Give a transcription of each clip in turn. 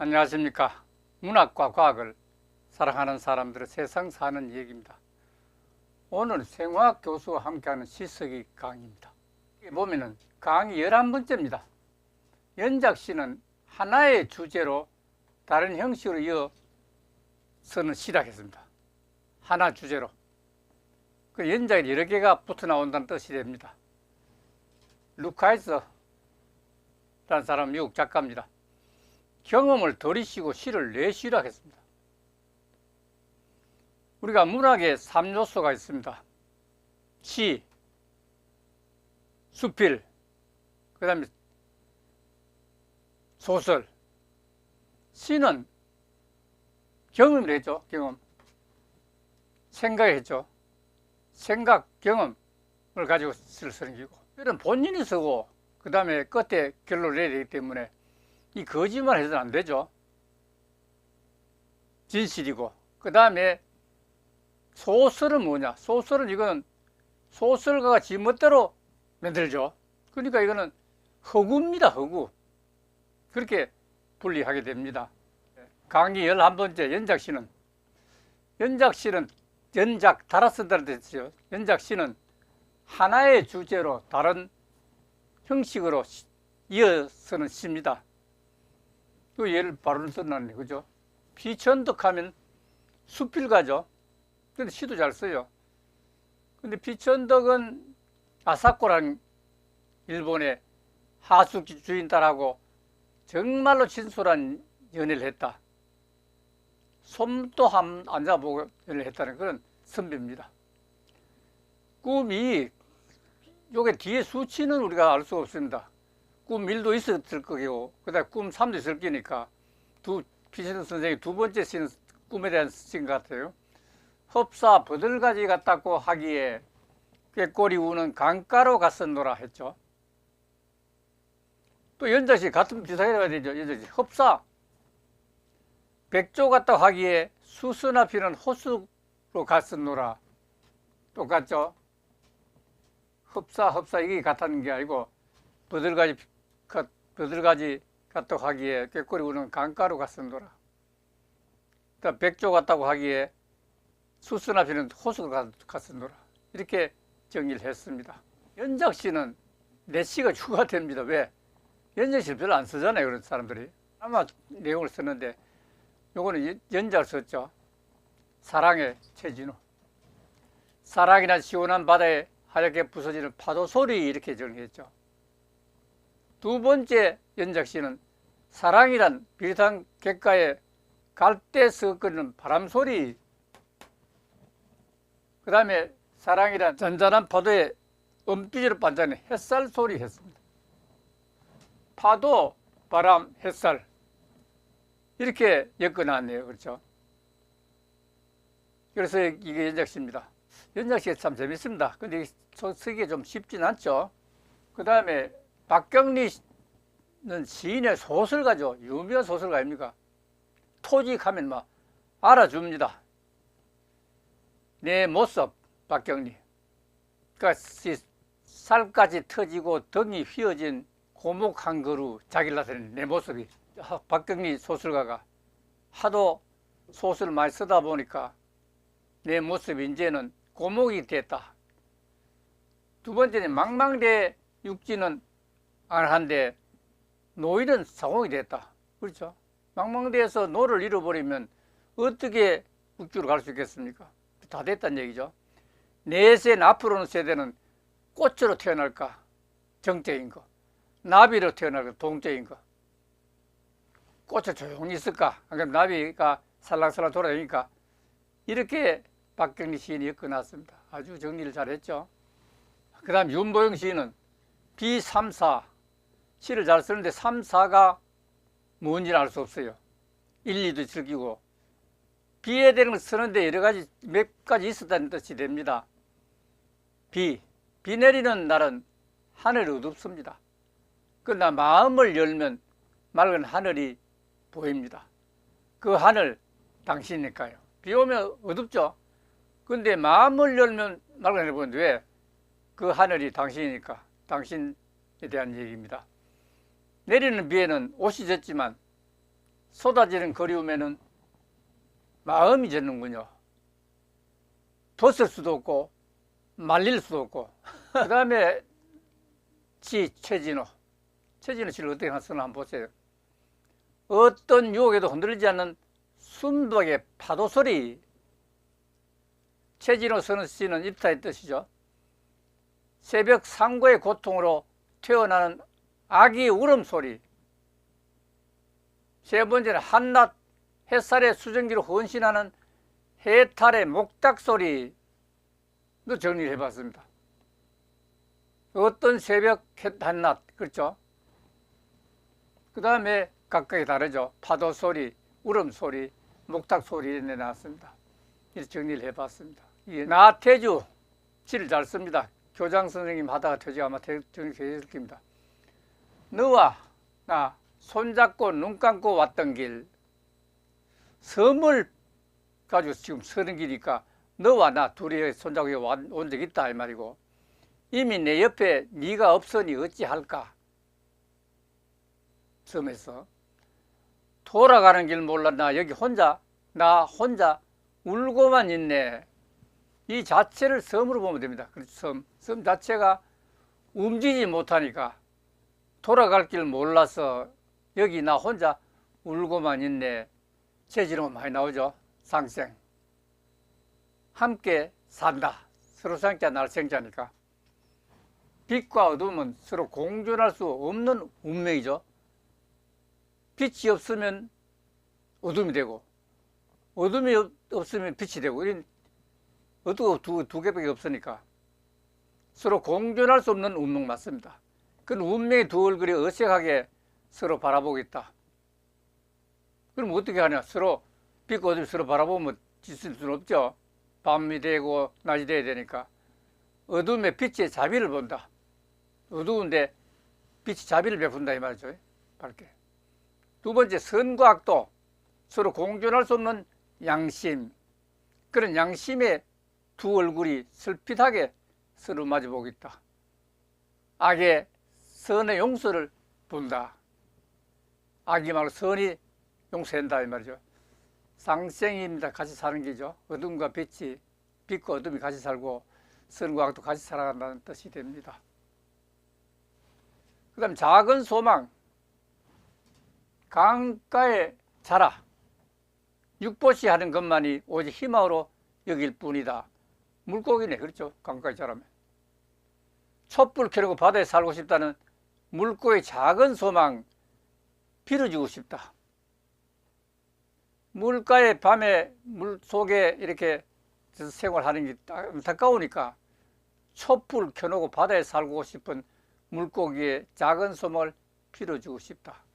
안녕하십니까. 문학과 과학을 사랑하는 사람들의 세상 사는 얘기입니다. 오늘 생화학 교수와 함께하는 시석이 강의입니다. 보면은 강의 11번째입니다. 연작 시는 하나의 주제로 다른 형식으로 이어서는 시작했습니다. 하나 주제로. 그 연작이 여러 개가 붙어 나온다는 뜻이 됩니다. 루카이스라는 사람 미국 작가입니다. 경험을 들이쉬고 시를 내쉬라 했습니다. 우리가 문학에 3요소가 있습니다. 시, 수필, 그 다음에 소설. 시는 경험을 했죠, 경험. 생각을 했죠. 생각, 경험을 가지고 시를 쓰는 기고. 이런 본인이 쓰고, 그 다음에 끝에 결론을 내야 되기 때문에 이 거짓말 해서는 안 되죠. 진실이고. 그 다음에 소설은 뭐냐? 소설은 이거는 소설가가 지멋대로 만들죠. 그러니까 이거는 허구입니다, 허구. 그렇게 분리하게 됩니다. 강의 11번째 연작시는 연작시는 연작 달아 쓴다는 뜻이죠. 연작시는 하나의 주제로 다른 형식으로 이어서는 시입니다. 그 예를 바로 써놨네, 그죠? 비천덕하면 수필가죠. 근데 시도 잘 써요. 근데 비천덕은 아사코라는 일본의 하숙 주인 딸하고 정말로 진솔한 연애를 했다. 솜도 한 앉아보고 연애를 했다는 그런 선배입니다. 꿈이 요게 뒤에 수치는 우리가 알 수 없습니다. 꿈 1도 있었을 거고, 그 다음에 꿈 3도 있을 거니까, 두, 피시는 선생이 두 번째 시는 꿈에 대한 것 같아요. 흡사 버들가지 같다고 하기에 꾀꼬리 우는 강가로 갔었노라 했죠. 또 연자시 같은 해야 되죠. 연자시 흡사 백조 같다고 하기에 수수나 피는 호수로 갔었노라. 똑같죠. 흡사 흡사 이게 같다는 게 아니고 버들가지 버들가지 같다고 하기에 꾀꼬리 우는 강가로 갔었노라. 그러니까 백조 같다고 하기에 수수나 피는 호수가 갔었노라. 이렇게 정의를 했습니다. 연작 씨는 내 시가 주가 됩니다. 왜? 씨를 별로 안 쓰잖아요. 그런 사람들이. 아마 내용을 썼는데 요거는 연작을 썼죠. 사랑의 최진우. 사랑이나 시원한 바다에 하얗게 부서지는 파도 소리 이렇게 정리했죠. 두 번째 연작시는 사랑이란 비슷한 객가에 갈대 서거리는 바람 소리. 그 다음에 사랑이란 잔잔한 파도에 은빛으로 반짝이는 햇살 소리 했습니다. 파도, 바람, 햇살. 이렇게 엮어놨네요. 그렇죠? 그래서 이게 연작시입니다. 연작시가 참 재밌습니다. 근데 쓰기가 좀 쉽진 않죠. 그 다음에 박경리는 시인의 소설가죠. 유명한 소설가 아닙니까? 토직하면 막 알아줍니다. 내 모습, 박경리. 그러니까 살까지 터지고 등이 휘어진 고목 한 그루 자기를 나타내는 내 모습이 박경리 소설가가 하도 소설을 많이 쓰다 보니까 내 모습이 이제는 고목이 됐다. 두 번째는 망망대 육지는 안한데 노일은 사공이 됐다. 그렇죠? 망망대에서 노를 잃어버리면 어떻게 육지로 갈 수 있겠습니까? 다 됐다는 얘기죠. 내세는 앞으로는 세대는 꽃으로 태어날까? 정적인 거. 나비로 태어날까? 동적인 거. 꽃에 조용히 있을까? 그럼 나비가 살랑살랑 돌아다니까. 이렇게 박경리 시인이 엮어놨습니다. 아주 정리를 잘했죠. 그 다음 윤보영 시인은 B3사 시를 잘 쓰는데 3, 4가 뭔지는 알수 없어요. 1, 2도 즐기고 비에 대는 걸 쓰는데 여러 가지 몇 가지 있었다는 뜻이 됩니다. 비, 비 내리는 날은 하늘이 어둡습니다. 그러나 마음을 열면 맑은 하늘이 보입니다. 그 하늘 당신이니까요. 비 오면 어둡죠. 근데 마음을 열면 말을 해보는데 왜? 그 하늘이 당신이니까 당신에 대한 얘기입니다. 내리는 비에는 옷이 젖지만 쏟아지는 그리움에는 마음이 젖는군요. 뒀을 수도 없고 말릴 수도 없고 그 다음에 지 최진호 최진호 씨를 어떻게 쓰나 한번 보세요. 어떤 유혹에도 흔들리지 않는 순박의 파도 소리 최진호 선우 씨는 입타의 뜻이죠. 새벽 상고의 고통으로 태어나는 아기 울음소리 세 번째는 한낮 햇살의 수증기로 헌신하는 해탈의 목닥소리도 정리를 해봤습니다. 어떤 새벽 한낮 그렇죠? 그 다음에 각각이 다르죠. 파도 소리, 울음 소리, 목탁 소리 내놨습니다. 이렇게 정리를 해봤습니다. 나태주 시를 잘 씁니다. 교장 선생님 하다가 퇴직 아마 정리해 줄 겁니다. 너와 나 손잡고 눈 감고 왔던 길 섬을 가지고 지금 서는 길이니까 너와 나 둘이 손잡고 온 적 있다 이 말이고 이미 내 옆에 네가 없으니 어찌할까 섬에서 돌아가는 길 몰라. 나 여기 혼자 나 혼자 울고만 있네. 이 자체를 섬으로 보면 됩니다. 그렇죠 섬, 섬 자체가 움직이지 못하니까 돌아갈 길 몰라서 여기 나 혼자 울고만 있네. 재질은 많이 나오죠. 상생. 함께 산다. 서로 생자 날 생자니까. 빛과 어둠은 서로 공존할 수 없는 운명이죠 빛이 없으면 어둠이 되고 어둠이 없으면 빛이 되고 이런 어두워 두, 두 개밖에 없으니까 서로 공존할 수 없는 운명 맞습니다. 그 운명의 두 얼굴이 어색하게 서로 바라보고 있다. 그럼 어떻게 하냐? 서로 빛과 어둠이 서로 바라보면 짓을 수는 없죠. 밤이 되고 낮이 돼야 되니까 어둠의 빛의 자비를 본다. 어두운데 빛이 자비를 베푼다 이 말이죠. 밝게. 두 번째 선과 악도 서로 공존할 수 없는 양심 그런 양심의 두 얼굴이 슬핏하게 서로 마주보고 있다. 악의 선의 용서를 본다. 악이 말로 선이 용서한다 이 말이죠. 쌍생입니다. 같이 사는 게죠. 어둠과 빛이 빛과 어둠이 같이 살고 선과 악도 같이 살아간다는 뜻이 됩니다. 그 다음 작은 소망 강가에 자라 육보시 하는 것만이 오직 희망으로 여길 뿐이다. 물고기네 그렇죠 강가에 자라면 촛불 켜고 바다에 살고 싶다는 물고기 작은 소망 빌어주고 싶다. 물가에 밤에 물 속에 이렇게 생활하는 게 안타까우니까 촛불 켜놓고 바다에 살고 싶은 물고기의 작은 소망을 빌어주고 싶다.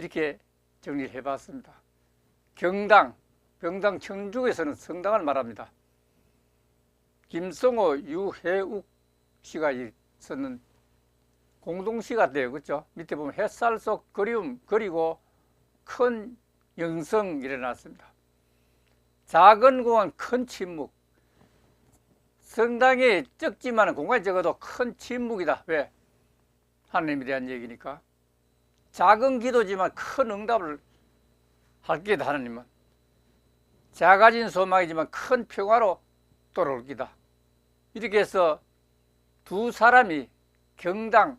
이렇게 정리를 해봤습니다. 경당, 병당 청주에서는 성당을 말합니다. 김성호, 유해욱 씨가 썼는 공동시 같아요. 그죠? 밑에 보면 햇살 속 그리움, 그리고 큰 영성 일어났습니다. 작은 공간, 큰 침묵. 성당이 적지만 공간이 적어도 큰 침묵이다. 왜? 하나님에 대한 얘기니까. 작은 기도지만 큰 응답을 할 기다 하나님은 작아진 소망이지만 큰 평화로 돌아올 기다 이렇게 해서 두 사람이 경당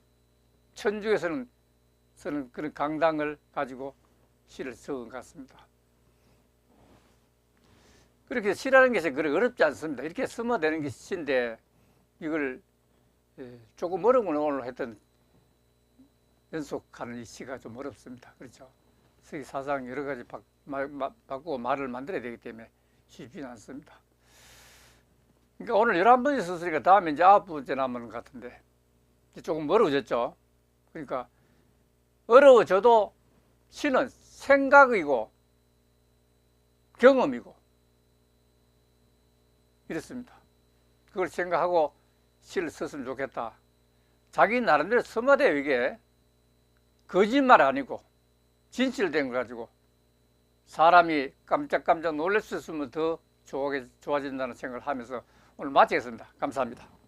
천주에서는 쓰는 그런 강당을 가지고 시를 써온 것 같습니다. 그렇게 시라는 것이 그렇게 어렵지 않습니다. 이렇게 쓰면 되는 게 시인데 이걸 예, 조금 어려운 걸 오늘 했던 연속하는 이 시가 좀 어렵습니다. 그렇죠? 서 사상 여러 가지 바, 마, 마, 바꾸고 말을 만들어야 되기 때문에 쉽지는 않습니다. 그러니까 오늘 11번째 썼으니까 다음에 이제 9번째 남은 것 같은데 조금 어려워졌죠. 그러니까 어려워져도 시는 생각이고 경험이고 이렇습니다. 그걸 생각하고 시를 썼으면 좋겠다. 자기 나름대로 써마돼요 이게. 거짓말 아니고 진실된 거 가지고 사람이 깜짝깜짝 있으면 더 좋아진다는 생각을 하면서 오늘 마치겠습니다. 감사합니다.